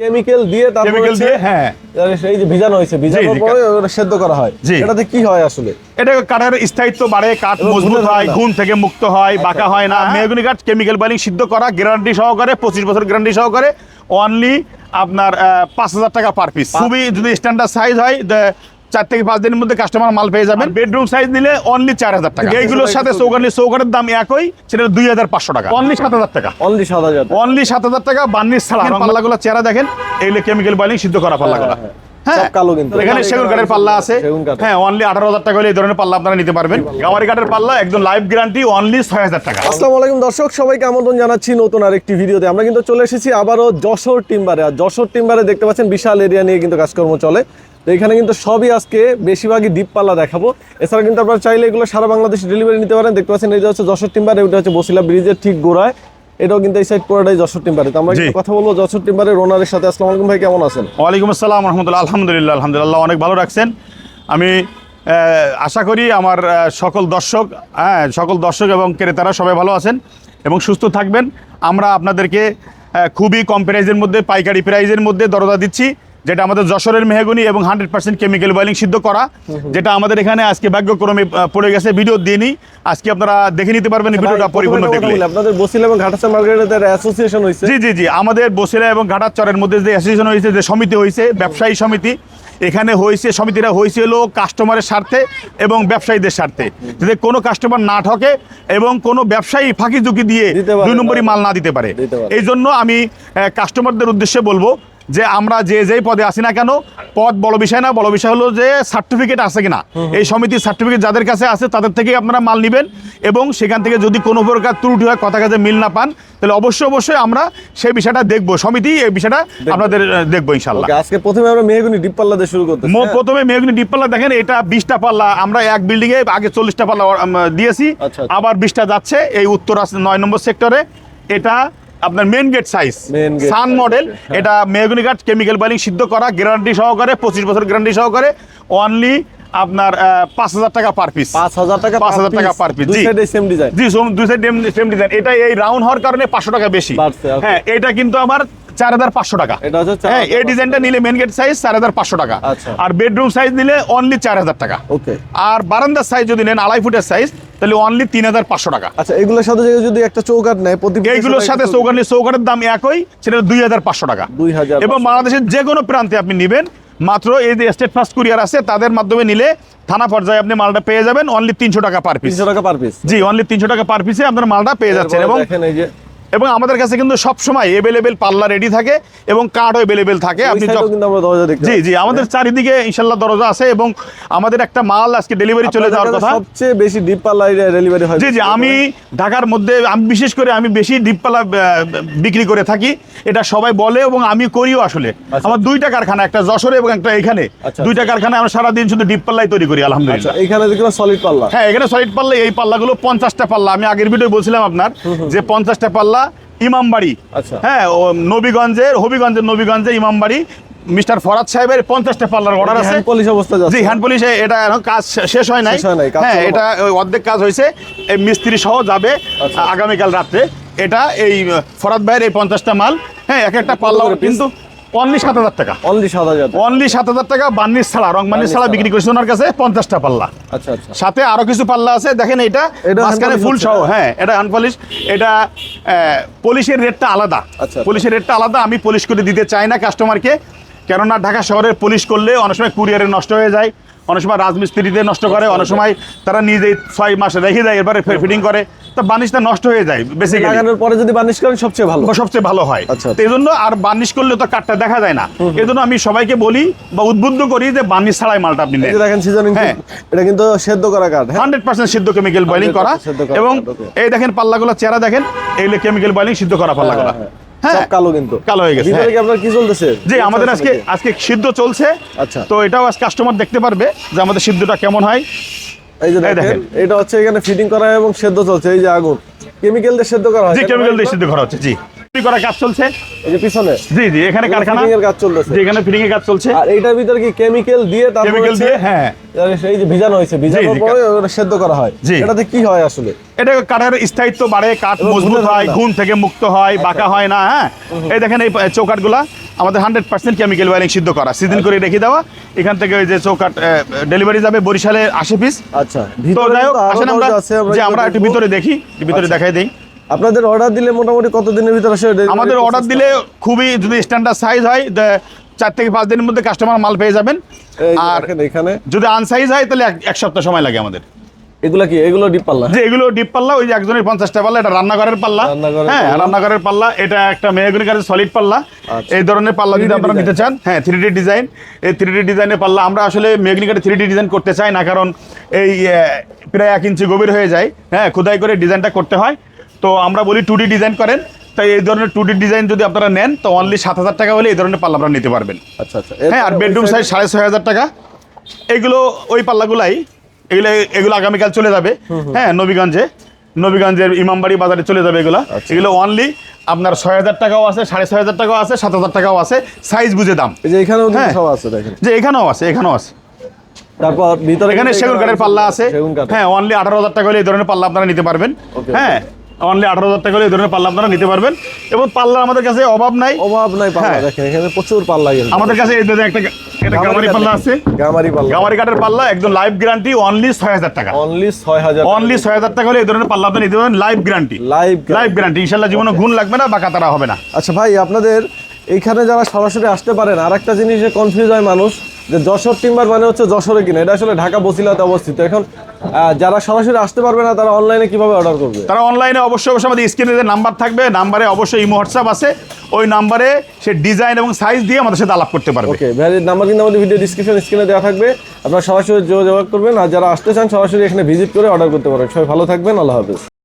Chemical দিয়ে তারপর chemical দিয়ে হ্যাঁ। এই যে ভিজানো হয়েছে ভিজানোর পরে সেদ্ধ করা হয়। এটাতে কি হয় আসলে? এটা কাঠের স্থায়িত্ব বাড়ে কাঠ মজবুত হয়। ঘুণ থেকে মুক্ত হয় বাঁকা হয় না। মেহগুনি কাঠ কেমিক্যাল সিদ্ধ করা গ্যারান্টি সহকারে পঁচিশ বছর গ্যারান্টি সহকারে অনলি আপনার পাঁচ হাজার টাকা পার পিস খুবই যদি স্ট্যান্ডার্ড সাইজ হয় চার থেকে পাঁচ দিনের মধ্যে কাস্টমার মাল পেয়ে যাবেন। বেডরুম সাইজ নিলে অনলি চার হাজার টাকা। এইগুলোর সাথে চৌকানি চৌকানের দাম একই সেটা দুই হাজার পাঁচশো টাকা। অনলি সাত হাজার টাকা। অনলি সাত হাজার অনলি সাত হাজার টাকা বার্নিশ ছাড়া। পাল্লাগুলো চেহারা দেখেন এইগুলো কেমিক্যাল বাইলিং সিদ্ধ করা পাল্লাগুলো। হ্যাঁ, হ্যাঁ সব কালো কিন্তু। এখানে সেগুন কাঠের পাল্লা আছে। হ্যাঁ অনলি আঠারো হাজার টাকা হলে এই ধরনের পাল্লা আপনারা নিতে পারবেন। কাঠের পাল্লা একদম লাইফ গ্যারান্টি অনলি ছয় হাজার টাকা। আসসালামু আলাইকুম দর্শক সবাইকে আমন্ত্রণ জানাচ্ছি নতুন আরেকটি ভিডিওতে। আমরা কিন্তু চলে এসেছি আবারও যশোর টিম্বারে। আর যশোর টিম্বারে দেখতে পাচ্ছেন বিশাল এরিয়া নিয়ে কিন্তু কাজকর্ম চলে। তো এখানে কিন্তু সবই আজকে বেশিরভাগই ডিপ পাল্লা দেখাবো। এছাড়া কিন্তু আপনারা চাইলে এগুলো সারা বাংলাদেশ ডেলিভারি নিতে পারেন। দেখতে পাচ্ছেন এটা হচ্ছে যশোর টিম্বার এটা হচ্ছে বসিলা ব্রিজের ঠিক গোড়ায়। এটাও কিন্তু এই সাইড পুরোটাই যশোর টিম্বারে। তো আমরা কথা বলব যশোর টিম্বারের ওনারের সাথে। আসসালামু আলাইকুম ভাই কেমন আছেন? ওয়ালাইকুম আসসালাম রহমতুল্লাহ আলহামদুলিল্লাহ আলহামদুলিল্লাহ অনেক ভালো রাখছেন। আমি আশা করি আমার সকল দর্শক হ্যাঁ সকল দর্শক এবং ক্রেতারা সবাই ভালো আছেন এবং সুস্থ থাকবেন। আমরা আপনাদেরকে খুবই কম প্রাইজের মধ্যে পাইকারি প্রাইজের মধ্যে দরজা দিচ্ছি। যেটা আমাদের যশোরের মেহগুনি এবং হান্ড্রেড পার্সেন্ট কেমিক্যাল বয়েলিং সিদ্ধ করা যেটা আমাদের এখানে আজকে ভাগ্যক্রমে পড়ে গেছে ভিডিও দিয়ে আজকে আপনারা দেখে নিতে পারবেন ভিডিওটা পরিপূর্ণ দেখলে। আপনাদের বসিলা এবং ঘাটাচা মার্কেটের অ্যাসোসিয়েশন হয়েছে। জি জি জি আমাদের বসিরা এবং ঘাটাচরের মধ্যে যে অ্যাসোসিয়েশন হয়েছে যে সমিতি হয়েছে ব্যবসায়ী সমিতি এখানে হয়েছে সমিতিরা হয়েছে হলো কাস্টমারের স্বার্থে এবং ব্যবসায়ীদের স্বার্থে। যাতে কোনো কাস্টমার না ঠকে এবং কোনো ব্যবসায়ী ফাঁকি ঝুঁকি দিয়ে দুই। নম্বরই মাল না দিতে পারে। এই জন্য আমি কাস্টমারদের উদ্দেশ্যে বলব যে আমরা যে যেই পদে আসি না কেন পদ বড় বিষয় না বড় বিষয় হলো যে সার্টিফিকেট আছে কিনা। এই সমিতির সার্টিফিকেট যাদের কাছে আছে তাদের থেকেই আপনারা মাল নেবেন এবং সেখান থেকে যদি কোনো প্রকার ত্রুটি হয় কথা কাজে মিল না পান তাহলে অবশ্যই অবশ্যই আমরা সেই বিষয়টা দেখব। সমিতি এই বিষয়টা আপনাদের দেখব ইনশাল্লাহ আজকে প্রথমে আমরা মেহগুনি ডিপ পাল্লা দিয়ে শুরু করতেছি মো হ্যাঁ? প্রথমে মেঘনি ডিপ পাল্লা দেখেন এটা বিশটা পাল্লা আমরা এক বিল্ডিং এ আগে চল্লিশটা পাল্লা দিয়েছি আচ্ছা, আচ্ছা। আবার বিশটা যাচ্ছে এই উত্তর আছে নয় নম্বর সেক্টরে এটা আপনার main gate size sun model এটা মেহগুনি কাঠ কেমিক্যাল বাইলিং সিদ্ধ করা গ্যারান্টি সহকারে পঁচিশ বছর গ্যারান্টি সহকারে অনলি আপনার পাঁচ হাজার টাকা পার পিস পাঁচ হাজার টাকা পাঁচ হাজার টাকা পার পিস সেম ডিজাইন জি দুই সাইড সেম ডিজাইন এটা এই রাউন্ড হওয়ার কারণে পাঁচশো টাকা বেশি। হ্যাঁ এটা কিন্তু আমার চার হাজার পাঁচশো টাকা। হ্যাঁ এই ডিজাইনটা নিলে মেন গেট সাইজ চার হাজার পাঁচশো টাকা। আচ্ছা। আর বেডরুম সাইজ নিলে অনলি চার হাজার টাকা। ওকে। আর বারান্দার সাইজ যদি নেন আড়াই ফুটের সাইজ তাহলে অনলি তিন হাজার পাঁচশো টাকা। আচ্ছা এগুলোর সাথে যদি একটা চৌকাট নেয় প্রতি এইগুলোর সাথে চৌকাঠ- চৌকানি চৌকাটের দাম একই সেটা দুই হাজার পাঁচশো টাকা। 2500 এবং বাংলাদেশের যে কোনো প্রান্তে আপনি নেবেন মাত্র এই যে স্টেট ফার্স্ট কুরিয়ার আছে তাদের মাধ্যমে নিলে থানা পর্যায়ে আপনি মালটা পেয়ে যাবেন অনলি তিনশো টাকা পার পিস তিনশো টাকা পার পিস জি অনলি তিনশো টাকা পার পিসে আপনার মালটা পেয়ে যাচ্ছেন। এবং এবং আমাদের কাছে কিন্তু সবসময় এভেলেবেল পাল্লা রেডি থাকে এবং কার্ডও এভেলেবেল থাকে। আপনি জি জি আমাদের চারিদিকে ইনশাল্লাহ দরজা আছে এবং আমাদের একটা মাল আজকে ডেলিভারি চলে যাওয়ার কথা। সবচেয়ে বেশি ডিপ পাল্লা ডেলিভারি হয় জি জি আমি ঢাকার মধ্যে আমি বিশেষ করে আমি বেশি ডিপপালা আহ, বিক্রি করে থাকি। এটা সবাই বলে এবং আমি করিও আসলে। আচ্ছা। আমার দুইটা কারখানা একটা যশোরে এবং একটা এখানে। আচ্ছা, দুইটা কারখানা আমরা সারাদিন শুধু ডিপপাল্লাই তৈরি করি আচ্ছা আলহামদুলিল্লাহ এখানে দেখলাম সলিড পাল্লা হ্যাঁ এখানে সলিড পাল্লা এই পাল্লাগুলো পঞ্চাশটা পাল্লা আমি আগের ভিডিও বলছিলাম আপনার যে পঞ্চাশটা পাল্লা ইমামবাড়ি। আচ্ছা। হ্যাঁ ও নবীগঞ্জের হবিগঞ্জের নবীগঞ্জে ইমামবাড়ি। মিস্টার ফরাদ সাহেবের পঞ্চাশটা পাল্লার অর্ডার আছে। পলিশ অবস্থা জি হ্যান্ড পলিশে এটা এখন কাজ শেষ হয় নাই। হয় এটা অর্ধেক কাজ হয়েছে। এই মিস্ত্রি সহ যাবে আচ্ছা। আগামীকাল রাত্রে। এটা এই ফরাদ ভাইয়ের এই পঞ্চাশটা মাল। হ্যাঁ এক একটা পাল্লা কিন্তু অনলি সাত হাজার টাকা। অনলি সাত হাজার অনলি সাত হাজার টাকা বান্নিশ ছাড়া রং বান্নিশ ছাড়া। বিক্রি করছে ওনার কাছে পঞ্চাশটা পাল্লা। আচ্ছা আচ্ছা। সাথে আরও কিছু পাল্লা আছে দেখেন এটা মাঝখানে ফুল সহ হ্যাঁ। এটা আনপলিশ এটা পলিশের রেটটা আলাদা। আচ্ছা। পলিশের রেটটা আলাদা আমি পলিশ করে দিতে চাই না কাস্টমারকে কেননা ঢাকা শহরে পলিশ করলে অনেক সময় কুরিয়ারে নষ্ট হয়ে যায় অনেক সময় রাজমিস্ত্রিতে নষ্ট করে অনেক সময় তারা নিজেই ছয় মাস রেখে দেয় এরপরে ফিটিং করে। তো বার্নিশটা নষ্ট হয়ে যায় বেসিক্যালি লাগানোর পরে যদি বার্নিশ করেন সবচেয়ে ভালো। সবচেয়ে ভালো হয়। তো এই জন্য আর বার্নিশ করলে তো কাঠটা দেখা যায় না। এই জন্য আমি সবাইকে বলি বা উদ্বুদ্ধ করি যে বার্নিশ ছাড়াই মালটা আপনি নেন। দেখেন সিজনিং হ্যাঁ। এটা কিন্তু সেদ্ধ করা কাঠ হ্যাঁ? হান্ড্রেড পার্সেন্ট সিদ্ধ কেমিক্যাল বয়েলিং করা। 100% এবং এই দেখেন পাল্লাগুলো চেহারা দেখেন এইগুলো কেমিক্যাল বয়লিং সিদ্ধ করা পাল্লাগুলো। হ্যাঁ, হ্যাঁ। কালো কিন্তু। কালো হয়ে গেছে, ভিতরে হ্যাঁ। কি আপনার কি চলতেছে? জি আমাদের আজকে আজকে সিদ্ধ চলছে। আচ্ছা। তো এটাও আজ কাস্টমার দেখতে পারবে যে আমাদের সিদ্ধটা কেমন হয়। এই যে দেখেন। এটা হচ্ছে এখানে ফিটিং করা এবং সেদ্ধ চলছে এই যে আগুন। কেমিক্যাল দিয়ে সেদ্ধ করা হয় জি কেমিক্যাল দিয়ে সেদ্ধ করা হচ্ছে জি। তৈরি করার কাজ চলছে। এই যে পিছনে। জি জি এখানে কারখানা। এর কাজ চলতেছে। জি ফিটিং এর কাজ চলছে। আর এইটার ভিতরে কি কেমিক্যাল দিয়ে তারপর কেমিক্যাল দিয়ে হ্যাঁ। এই যে ভিজানো হয়েছে ভিজানোর পরে ওটা সেদ্ধ করা হয়। এটাতে কি হয় আসলে? এটা কাঠের স্থায়িত্ব বাড়ে কাঠ মজবুত হয় না। থেকে মুক্ত হয় বাঁকা হয় না হ্যাঁ। এই দেখেন এই চৌকাটগুলা আমাদের হান্ড্রেড পার্সেন্ট কেমিক্যাল ওয়ারিং সিদ্ধ করা। সিজন করে রেখে দেওয়া। এখান থেকে ওই যে চৌকাট ডেলিভারি যাবে বরিশালে আশি পিস আচ্ছা। তো ভিতরে যাই হোক আসেন আমরা যে আমরা একটু ভিতরে দেখি ভিতরে আচ্ছা। দেখাই দিই। আপনাদের অর্ডার দিলে মোটামুটি কত দিনের ভিতরে আসে? আমাদের অর্ডার দিলে খুবই যদি স্ট্যান্ডার্ড সাইজ হয় চার থেকে পাঁচ দিনের মধ্যে কাস্টমার মাল পেয়ে যাবেন। আর এখানে। যদি আনসাইজ হয় তাহলে এক- সপ্তাহ সময় লাগে আমাদের। এগুলা কি? এগুলো ডিপ পাল্লা? যে এগুলো ডিপ পাল্লা ওই যে একজনের পঞ্চাশটা পাল্লা এটা রান্নাঘরের পাল্লা। হ্যাঁ। রান্নাঘরের পাল্লা এটা একটা মেহগুনি কাঠের সলিড পাল্লা। আচ্ছা। এই ধরনের পাল্লা যদি আপনারা নিতে চান হ্যাঁ থ্রি ডি ডিজাইন এই থ্রি ডি ডিজাইনের পাল্লা আমরা আসলে মেহগুনি কাঠে থ্রি ডি ডিজাইন করতে চাই না কারণ এই প্রায় এক ইঞ্চি গভীর হয়ে যায়। হ্যাঁ খোদাই করে ডিজাইনটা করতে হয়। তো আমরা বলি টুডি ডিজাইন করেন তাই এই ধরনের টুডি ডিজাইন যদি আপনারা নেন তো অনলি সাত হাজার টাকা হলে এই ধরনের পাল্লা আপনারা নিতে পারবেন। আচ্ছা আচ্ছা। হ্যাঁ আর বেডরুম সাইজ সাড়ে ছয় হাজার টাকা। এগুলো ওই পাল্লাগুলাই এগুলো এগুলো আগামীকাল চলে যাবে। হ্যাঁ নবীগঞ্জে নবীগঞ্জের ইমামবাড়ি বাজারে চলে যাবে এগুলো। আচ্ছা। এগুলো অনলি আপনার ছয় হাজার টাকাও আছে সাড়ে ছয় হাজার টাকাও আছে সাত হাজার টাকাও আছে সাইজ বুঝে দাম। যে এখানেও হ্যাঁ। আছে দেখেন। যে এখানেও আছে এখানেও আছে। তারপর ভিতরে এখানে সেগুন কাঠের পাল্লা আছে হ্যাঁ অনলি আঠারো হাজার টাকা হলে এই ধরনের পাল্লা আপনারা নিতে পারবেন। হ্যাঁ। অনলি আঠারো হাজার টাকা হলে এই ধরনের পাল্লা আপনারা নিতে পারবেন। এবং পাল্লা আমাদের কাছে অভাব নাই। অভাব নাই পাল্লা হ্যাঁ। দেখেন এখানে প্রচুর পাল্লা কিন্তু আমাদের কাছে এই একটা একটা গামারি পাল্লা আছে। গামারি পাল্লা। গামারি কাঠের পাল্লা একদম লাইফ গ্যারান্টি অনলি ছয় হাজার টাকা। অনলি ছয় হাজার অনলি ছয় হাজার টাকা হলে এই ধরনের পাল্লা আপনি নিতে পারবেন লাইফ গ্যারান্টি লাইভ গ্যারান্টি ইনশাল্লাহ জীবনে গুণ লাগবে না বা কাতারা হবে না। আচ্ছা ভাই আপনাদের এইখানে যারা সরাসরি আসতে পারেন আর একটা জিনিসে কনফিউজ হয় মানুষ যে যশোর টিম্বার মানে হচ্ছে যশোরে কিনা। এটা আসলে ঢাকা বসিলাতে অবস্থিত। এখন যারা সরাসরি আসতে পারবে না তারা অনলাইনে কীভাবে অর্ডার করবে? তারা অনলাইনে অবশ্যই অবশ্যই আমাদের স্ক্রিনে যে নাম্বার থাকবে নাম্বারে অবশ্যই ইমো হোয়াটসঅ্যাপ আছে। ওই নাম্বারে সে ডিজাইন এবং সাইজ দিয়ে আমাদের সাথে আলাপ করতে পারবে। ওকে ভ্যালিড নাম্বার কিন্তু আমাদের ভিডিও ডিসক্রিপশন স্ক্রিনে দেওয়া থাকবে। আপনারা সরাসরি যোগাযোগ করবেন আর যারা আসতে চান সরাসরি এখানে ভিজিট করে অর্ডার করতে পারেন সবাই ভালো থাকবেন আল্লাহ হাফেজ।